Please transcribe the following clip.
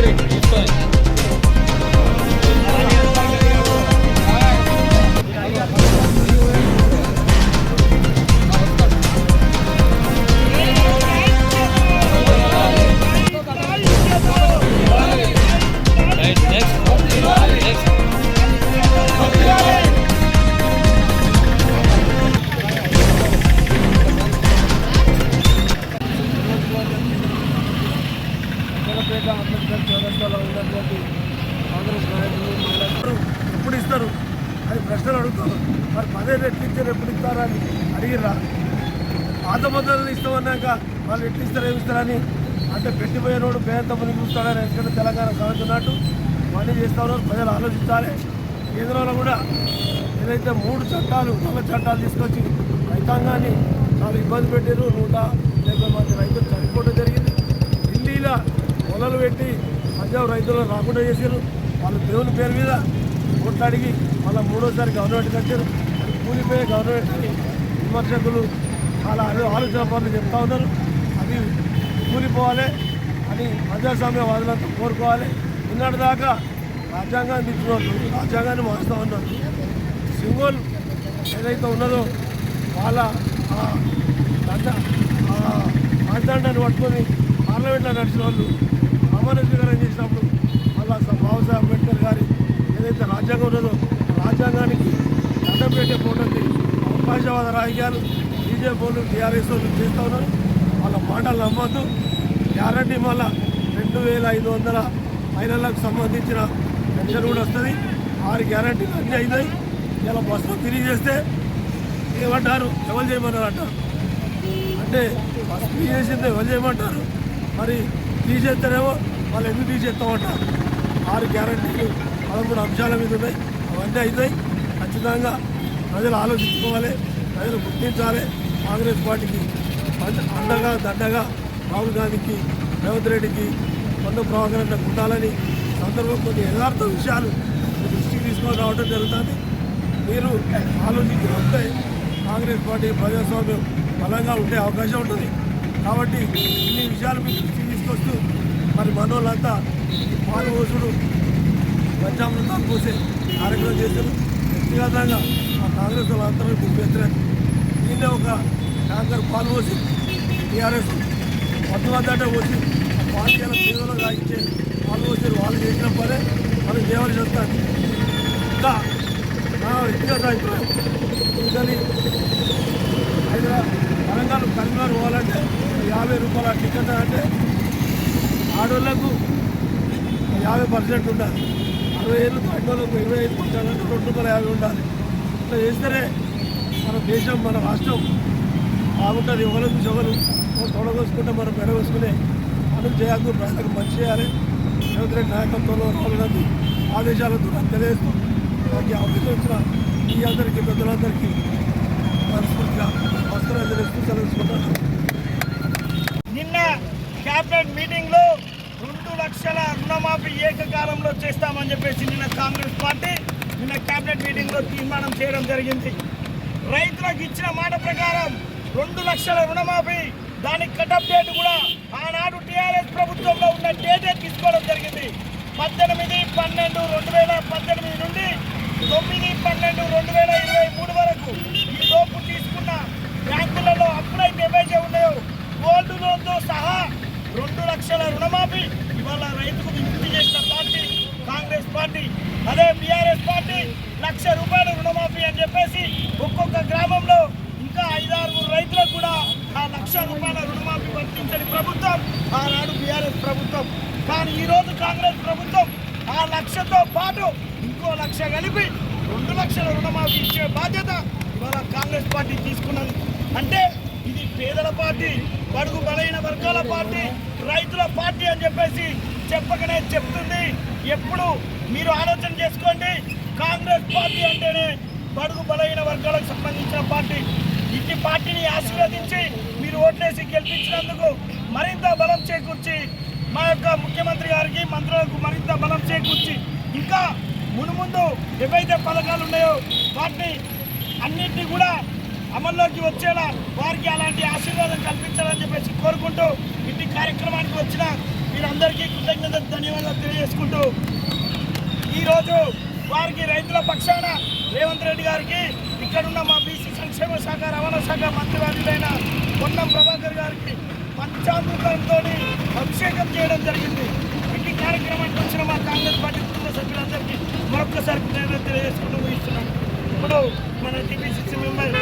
City. అది ప్రశ్నలు అడుగుతారు మరి పదే రెట్లు ఇచ్చారు ఎప్పుడు ఇస్తారని అడిగిరా పాత పద్ధతులు ఇస్తామన్నాక వాళ్ళు ఎట్లు ఇస్తారు ఏమి ఇస్తారని అంటే పెట్టిపోయినోడు పేద మంది చూస్తాడని ఎందుకంటే తెలంగాణ సాగుతున్నట్టు ఇవన్నీ చేస్తా ఉన్నారు ప్రజలు ఆలోచించాలి. కేంద్రంలో కూడా ఏదైతే మూడు చట్టాలు నల్ల చట్టాలు తీసుకొచ్చి రైతాంగాన్ని చాలా ఇబ్బంది పెట్టారు నూట డెబ్బై మంది రైతులు చనిపోవడం జరిగింది. ఢిల్లీలో వలలు పెట్టి పంజాబ్ రైతులు రాకుండా చేశారు వాళ్ళు దేవుని పేరు మీద ఓట్లు అడిగి మళ్ళీ మూడోసారి గవర్నమెంట్ కట్టారు. అది కూలిపోయే గవర్నమెంట్కి విమర్శకులు చాలా ఆలోచన పనులు చెప్తా ఉన్నారు. అది కూలిపోవాలి అని ప్రజాస్వామ్యవాదులంతా కోరుకోవాలి. నిన్నటి దాకా రాజ్యాంగాన్ని ఇచ్చిన వాళ్ళు రాజ్యాంగాన్ని మారుస్తూ ఉన్నారు సింగోల్ ఏదైతే ఉన్నదో వాళ్ళ ఆ పట్టుకొని పార్లమెంట్లో నడిచిన వాళ్ళు ప్రమాణ స్వీకారం చేసినప్పుడు మళ్ళా స- బాబాసాహెబ్ అంబేద్కర్ గారి ఏదైతే రాజ్యాంగం ఉన్నదో రాజ్యాంగానికి దండం పెట్టే పోటీ అవకాశవాద రాజకీయాలు బీజేపీ వాళ్ళు టీఆర్ఎస్ వాళ్ళు చేస్తూ ఉన్నారు. వాళ్ళ మాటలు నమ్మద్దు. గ్యారంటీ మళ్ళా రెండు వేల ఐదు వందల మహిళలకు సంబంధించిన పెన్షన్ కూడా వస్తుంది. ఆరు గ్యారంటీలు అన్నీ అయినాయి. ఇలా బస్సులో తిరిగి చేస్తే ఏమంటారు? ఎవరు చేయమన్నారు అంటారు? అంటే బస్సు ఫ్రీ చేసింది ఎవరు చేయమంటారు? మరి తీసేస్తేనేమో వాళ్ళు ఎందుకు తీసేస్తామంటారు ఆరు గ్యారంటీలు పదమూడు అంశాల మీద ఉన్నాయి. అవన్నీ అవుతాయి ఖచ్చితంగా ప్రజలు ఆలోచించుకోవాలి ప్రజలు గుర్తించాలి. కాంగ్రెస్ పార్టీకి అండగా దండగా రాహుల్ గాంధీకి రేవంత్ రెడ్డికి కొంత ప్రభాకరణ ఉండాలని సందర్భం కొన్ని యథార్థ విషయాలు దృష్టికి తీసుకొని రావడం జరుగుతుంది. మీరు ఆలోచించి వస్తే కాంగ్రెస్ పార్టీ ప్రజాస్వామ్యం బలంగా ఉండే అవకాశం ఉంటుంది. కాబట్టి ఇన్ని విషయాలు మీకు దృష్టికి తీసుకొస్తూ మరి మనోళ్ళంతా పాలు పోసుడు పంచామృతాలు పోసే కార్యక్రమం చేశారు. వ్యక్తిగతంగా మా కాంగ్రెస్ వాళ్ళందరూ మీకు వ్యతిరేకం దీన్నే ఒక ట్యాంకర్ పాలు పోసి టీఆర్ఎస్ పద్మదాట పోసి ఆ పాలు ఇలా పేదలో తాగించే పాలు పోసారు వాళ్ళు చేసిన పరే మనం చేయవలసి వస్తుంది ఇంకా నా వ్యక్తిగత అభిప్రాయం ఇంకని హైదరాబాద్ తెలంగాణ కరీంనగర్ పోవాలంటే యాభై రూపాయల టికెట్ అంటే ఆడవాళ్ళకు యాభై పర్సెంట్ ఉండాలి. అరవై ఏళ్ళు ఆడోళ్ళకు ఇరవై ఐదు పట్టాలంటే రెండు వందల యాభై ఉండాలి. ఇట్లా చేస్తేనే మన దేశం మన రాష్ట్రం బాగుంటుంది. ఎవరు చూసి ఎవరు తొడగోసుకుంటే మనం మెడగోసుకునే మనం చేయాలి ప్రజలకు మంచి చేయాలి. రేవంత్ రెడ్డి నాయకత్వంలో రాహుల్ గాంధీ ఆదేశాలతో నాకు తెలియజేస్తూ నాకు అవకాశం వచ్చిన ఈ అందరికీ పెద్దలందరికీ మనస్ఫూర్తిగా వస్త్రాలు తెలుసుకుంటాను నిన్న క్యాబినెట్ మీటింగ్లో లక్షల రుణమాఫీ ఏకకాలంలో చేస్తామని చెప్పేసి నిన్న కాంగ్రెస్ పార్టీ నిన్న క్యాబినెట్ మీటింగ్లో తీర్మానం చేయడం జరిగింది. రైతులకు ఇచ్చిన మాట ప్రకారం రెండు లక్షల రుణమాఫీ దానికి కటప్ డేట్ కూడా ఆనాడు టీఆర్ఎస్ ప్రభుత్వంలో ఉన్న డేటే తీసుకోవడం జరిగింది. పద్దెనిమిది పన్నెండు రెండు వేల పద్దెనిమిది నుండి తొమ్మిది పన్నెండు రెండు వేల ఇరవై మూడు వరకు ఈ లోపు తీసుకున్న బ్యాంకులలో అప్పులైతే ఏవైతే ఉన్నాయో గోల్డ్ లోన్తో సహా రెండు లక్షల రుణమాఫీ ఇవాళ రైతుకు విముక్తి చేసిన పార్టీ కాంగ్రెస్ పార్టీ అదే బీఆర్ఎస్ పార్టీ లక్ష రూపాయల రుణమాఫీ అని చెప్పేసి ఒక్కొక్క గ్రామంలో ఇంకా ఐదారు రైతులకు కూడా ఆ లక్ష రూపాయల రుణమాఫీ వర్తించని ప్రభుత్వం ఆనాడు బీఆర్ఎస్ ప్రభుత్వం. కానీ ఈరోజు కాంగ్రెస్ ప్రభుత్వం ఆ లక్షతో పాటు ఇంకో లక్ష కలిపి రెండు లక్షల రుణమాఫీ ఇచ్చే బాధ్యత ఇవాళ కాంగ్రెస్ పార్టీ తీసుకున్నది. అంటే ఇది పేదల పార్టీ బడుగు బలైన వర్గాల పార్టీ రైతుల పార్టీ అని చెప్పేసి చెప్పకనే చెప్తుంది. ఎప్పుడు మీరు ఆలోచన చేసుకోండి. కాంగ్రెస్ పార్టీ అంటేనే బడుగు బలైన వర్గాలకు సంబంధించిన పార్టీ. ఇట్టి పార్టీని ఆశీర్వదించి మీరు ఓట్లేసి గెలిపించినందుకు మరింత బలం చేకూర్చి మా యొక్క ముఖ్యమంత్రి గారికి మంత్రులకు మరింత బలం చేకూర్చి ఇంకా మునుముందు ఏవైతే పథకాలు ఉన్నాయో వాటిని అన్నింటినీ కూడా అమల్లోకి వచ్చేలా వారికి అలాంటి ఆశీర్వాదం కల్పించాలని చెప్పేసి కోరుకుంటూ ఇంటి కార్యక్రమానికి వచ్చిన మీరందరికీ కృతజ్ఞత ధన్యవాదాలు తెలియజేసుకుంటూ ఈరోజు వారికి రైతుల పక్షాన రేవంత్ రెడ్డి గారికి ఇక్కడున్న మా బీసీ సంక్షేమ శాఖ రవాణా శాఖ మంత్రివర్యులైన పొన్నం ప్రభాకర్ గారికి పంచామృతంతో అభిషేకం చేయడం జరిగింది. ఇట్టి కార్యక్రమానికి వచ్చిన మా కాంగ్రెస్ పార్టీ కుటుంబ సభ్యులందరికీ మరొక్కసారి కృతజ్ఞత తెలియజేసుకుంటూ ముగిస్తున్నాం ఇప్పుడు మన టీపీసీసీ మెంబర్